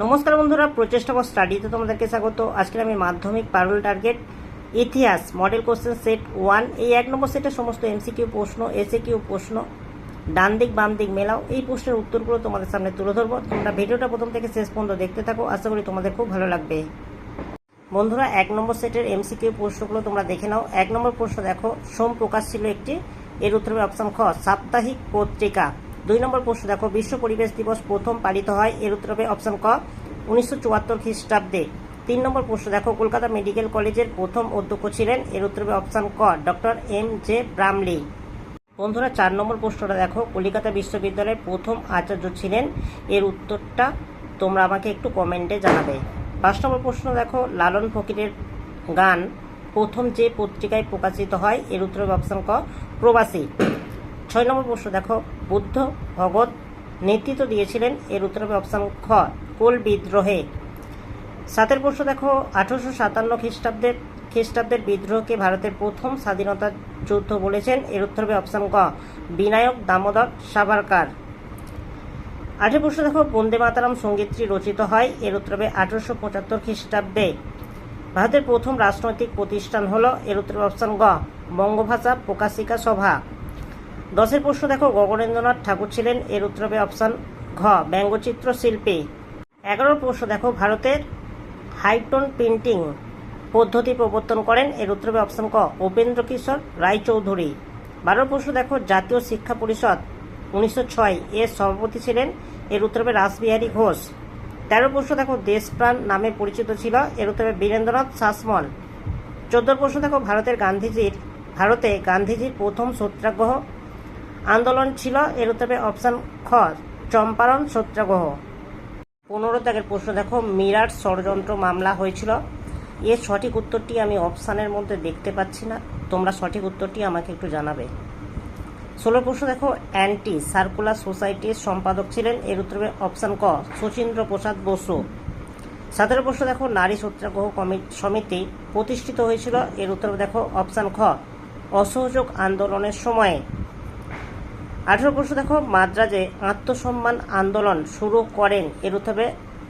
নমস্কার বন্ধুরা, প্রচেষ্টা ফর স্টাডিতে তোমাদেরকে স্বাগত। আজকে আমি মাধ্যমিক পারুল টার্গেট, ইতিহাস মডেল কোশ্চেন সেট ওয়ান এই এক নম্বর সেটের সমস্ত এমসিকিউ প্রশ্ন এসে কিউ প্রশ্ন ডান দিক বাম দিক মেলাও, এই প্রশ্নের উত্তরগুলো তোমাদের সামনে তুলে ধরবো। তোমরা ভিডিওটা প্রথম থেকে শেষ পর্যন্ত দেখতে থাকো, আশা করি তোমাদের খুব ভালো লাগবে। বন্ধুরা, এক নম্বর সেটের এমসিকিউ প্রশ্নগুলো তোমরা দেখে নাও। এক নম্বর প্রশ্ন দেখো, সোম প্রকাশ ছিল একটি, এর উত্তর অপশন খ, সাপ্তাহিক পত্রিকা। দুই নম্বর প্রশ্ন, দেখো, বিশ্ব পরিবেশ দিবস প্রথম পালিত হয় এর উত্তর হবে অপশন ক, উনিশশো চুয়াত্তর খ্রিস্টাব্দে। তিন নম্বর প্রশ্ন, দেখো, কলকাতা মেডিকেল কলেজের প্রথম অধ্যক্ষ ছিলেন এর উত্তর হবে অপশন ক, ডক্টর এম জে ব্রামলি বন্ধুরা, চার নম্বর প্রশ্নটা দেখো, কলিকাতা বিশ্ববিদ্যালয়ের প্রথম আচার্য ছিলেন এর উত্তরটা তোমরা আমাকে একটু কমেন্টে জানাবে। পাঁচ নম্বর প্রশ্ন, দেখো, লালন ফকিরের গান প্রথম যে পত্রিকায় প্রকাশিত হয় এর উত্তর অপশন ক, প্রবাসী। ছয় নম্বর প্রশ্ন, দেখো বুদ্ধ ভগৎ নেতৃত্ব দিয়েছিলেন এর উত্তর হবে অপশন খ, কোল বিদ্রোহে। সাতের প্রশ্ন দেখো, আঠারোশো সাতান্ন খ্রিস্টাব্দের খ্রিস্টাব্দের বিদ্রোহকে ভারতের প্রথম স্বাধীনতা যুদ্ধ বলেছেন, এর উত্তর হবে অপশন ক, বিনায়ক দামোদর সাভারকার। আঠেরো প্রশ্ন দেখো, বন্দে মাতারাম সঙ্গীতটি রচিত হয় এর উত্তর হবে আঠারোশো পঁচাত্তর খ্রিস্টাব্দে। ভারতের প্রথম রাজনৈতিক প্রতিষ্ঠান হলো, এর উত্তর অপশন গ, বঙ্গভাষা প্রকাশিকা সভা। দশের প্রশ্ন দেখো গগনেন্দ্রনাথ ঠাকুর ছিলেন এর উত্তর অপশন ঘ, ব্যঙ্গচিত্র শিল্পী। এগারোর প্রশ্ন দেখো ভারতের হাইটোন প্রিন্টিং পদ্ধতি প্রবর্তন করেন, এর উত্তর অপশন ক, উপেন্দ্র কিশোর রায়চৌধুরী। বারোর প্রশ্ন দেখো জাতীয় শিক্ষা পরিষদ উনিশশো ছয় এর সভাপতি ছিলেন, এর উত্তর রাসবিহারী ঘোষ। তেরো প্রশ্ন দেখো দেশপ্রাণ নামে পরিচিত ছিল, এর উত্তর বীরেন্দ্রনাথ শাসমল। চোদ্দোর প্রশ্ন দেখো ভারতের গান্ধীজির, ভারতে গান্ধীজির প্রথম সত্যাগ্রহ আন্দোলন ছিল, এর উত্তর অপশন খ, চম্পারণ সত্যাগ্রহ পনেরো দাগের প্রশ্ন, দেখো মিরাট ষড়যন্ত্র মামলা হয়েছিল। এর সঠিক উত্তরটি আমি অপশানের মধ্যে দেখতে পাচ্ছি না। তোমরা সঠিক উত্তরটি আমাকে একটু জানাবে। ষোলো প্রশ্ন, দেখো, অ্যান্টি সার্কুলার সোসাইটির সম্পাদক ছিলেন, এর উত্তর অপশান ক, শচীন্দ্র প্রসাদ বসু। সতেরো প্রশ্ন, দেখো, নারী সত্যাগ্রহ সমিতি প্রতিষ্ঠিত হয়েছিল, এর উত্তর দেখো অপশান খ, অসহযোগ আন্দোলনের সময়ে। আঠেরো দেখো, মাদ্রাজে আত্মসম্মান আন্দোলন শুরু করেন, এর হবে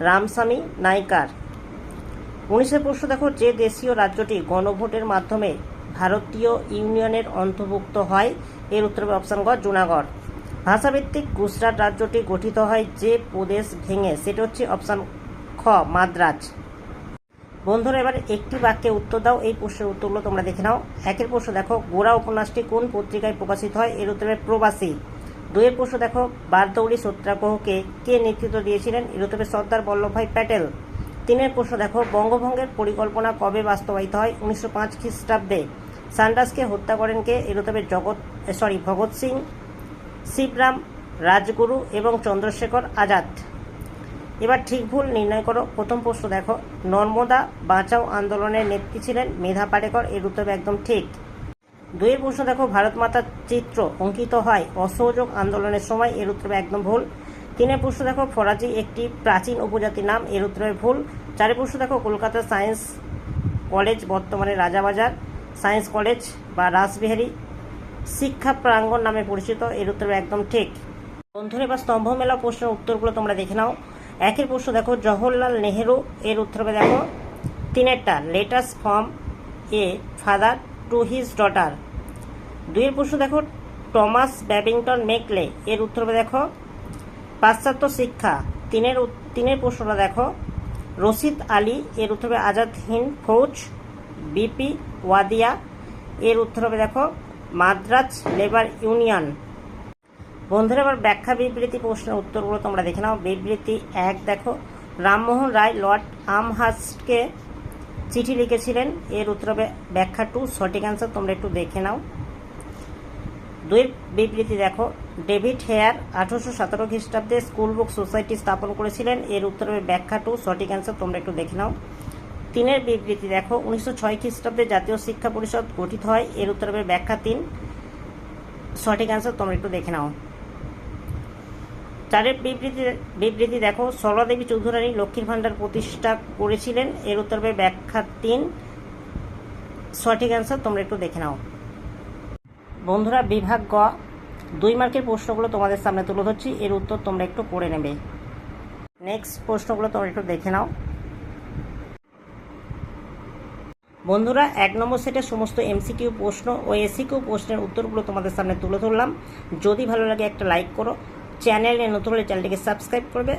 রামস্বামী নাইকার। উনিশের প্রশ্ন দেখো, যে দেশীয় রাজ্যটি গণভোটের মাধ্যমে ভারতীয় ইউনিয়নের অন্তর্ভুক্ত হয়, এর উত্তর হবে অপশান জুনাগড়। ভাষাভিত্তিক গুজরাট রাজ্যটি গঠিত হয় যে প্রদেশ ভেঙে, সেটা হচ্ছে অপশান খ, মাদ্রাজ। বন্ধুরা, এবার একটি বাক্যে উত্তর দাও। এই প্রশ্নের উত্তরগুলো তোমরা দেখে নাও। একের প্রশ্ন দেখো, গোড়া উপন্যাসটি কোন পত্রিকায় প্রকাশিত হয়? এর উত্তরে প্রবাসী। দুইয়ের প্রশ্ন দেখো, বারদৌড়ি সত্যাগ্রহকে কে নেতৃত্ব দিয়েছিলেন? এর উত্তরে সর্দার বল্লভভাই প্যাটেল। তিনের প্রশ্ন দেখো, বঙ্গভঙ্গের পরিকল্পনা কবে বাস্তবায়িত হয়? উনিশশো পাঁচ খ্রিস্টাব্দে। সান্ডাসকে হত্যা করেন কে? এর উত্তরে জগৎ সরি, ভগৎ সিং, শিবরাম রাজগুরু এবং চন্দ্রশেখর আজাদ। এবার ঠিক ভুল নির্ণয় করো। প্রথম প্রশ্ন দেখো, নর্মদা বাঁচাও আন্দোলনের নেত্রী ছিলেন মেধা পাটেকর এর উত্তর একদম ঠিক। দুইয়ের প্রশ্ন দেখো, ভারত মাতার চিত্র অঙ্কিত হয় অসহযোগ আন্দোলনের সময়, এর উত্তর একদম ভুল। তিনের প্রশ্ন দেখো, ফরাজি একটি প্রাচীন উপজাতির নাম, এর উত্তর ভুল। চারের প্রশ্ন দেখো, কলকাতা সায়েন্স কলেজ, বর্তমানে রাজাবাজার সায়েন্স কলেজ বা রাসবিহারী শিক্ষা প্রাঙ্গণ নামে পরিচিত, এর উত্তর একদম ঠিক। বন্ধুরা বা স্তম্ভ মেলা প্রশ্নের উত্তরগুলো তোমরা দেখে নাও। একের প্রশ্ন দেখো, জওহরলাল নেহেরু এর উত্তর হবে দেখো, তিনেরটা, letters from a father to his daughter. দুইয়ের প্রশ্ন দেখো, টমাস ব্যাবিংটন মেকলে এর উত্তর হবে দেখো, পাশ্চাত্য শিক্ষা। তিনের তিনের প্রশ্নটা দেখো, রশিদ আলী এর উত্তর হবে আজাদ হিন্দ ফৌজ, বিপি ওয়াদিয়া এর উত্তর হবে দেখো, মাদ্রাজ লেবার ইউনিয়ন। বন্ধুরা, এবার ব্যাখ্যা বিবৃতি প্রশ্নের উত্তরগুলো তোমরা দেখে নাও। বিবৃতি এক, দেখো, রামমোহন রায় লর্ড আমহাস্টকে চিঠি লিখেছিলেন। এর উত্তর হবে ব্যাখ্যা টু সঠিক অ্যান্সার তোমরা একটু দেখে নাও। দুই বিবৃতি, দেখো, ডেভিড হেয়ার আঠারোশো সতেরো খ্রিস্টাব্দে স্কুল বুক সোসাইটি স্থাপন করেছিলেন। এর উত্তর হবে ব্যাখ্যা টু সঠিক অ্যান্সার তোমরা একটু দেখে নাও। তিনের বিবৃতি, দেখো, উনিশশো ছয় খ্রিস্টাব্দে জাতীয় শিক্ষা পরিষদ গঠিত হয়। এর উত্তর হবে ব্যাখ্যা তিন, সঠিক অ্যান্সার তোমরা একটু দেখে নাও। চারের বিবৃতি বিবৃতি দেখো, সরলাদেবী চৌধুরানী লক্ষ্মীর ভাণ্ডার প্রতিষ্ঠা করেছিলেন। এর উত্তর হবে ব্যাখ্যা তিন। সঠিক অ্যান্সার তোমরা একটু দেখে নাও। বন্ধুরা, বিভাগ গ। দুই মার্কের প্রশ্নগুলো তোমাদের সামনে তুলে ধরছি। এর উত্তর তোমরা একটু করে নেবে। নেক্সট প্রশ্নগুলো তোমরা একটু দেখে নাও। বন্ধুরা, এক নম্বর সেটের সমস্ত এমসিকিউ প্রশ্ন ও এসিকিউ প্রশ্নের উত্তরগুলো তোমাদের সামনে তুলে ধরলাম। যদি ভালো লাগে একটা লাইক করো। চ্যানেলে নতুন হলে চ্যানেলটিকে সাবস্ক্রাইব করবে।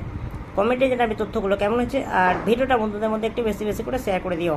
কমেন্টে জানাবে তথ্যগুলো কেমন হয়েছে। আর ভিডিওটা বন্ধুদের মধ্যে একটু বেশি বেশি করে শেয়ার করে দিও।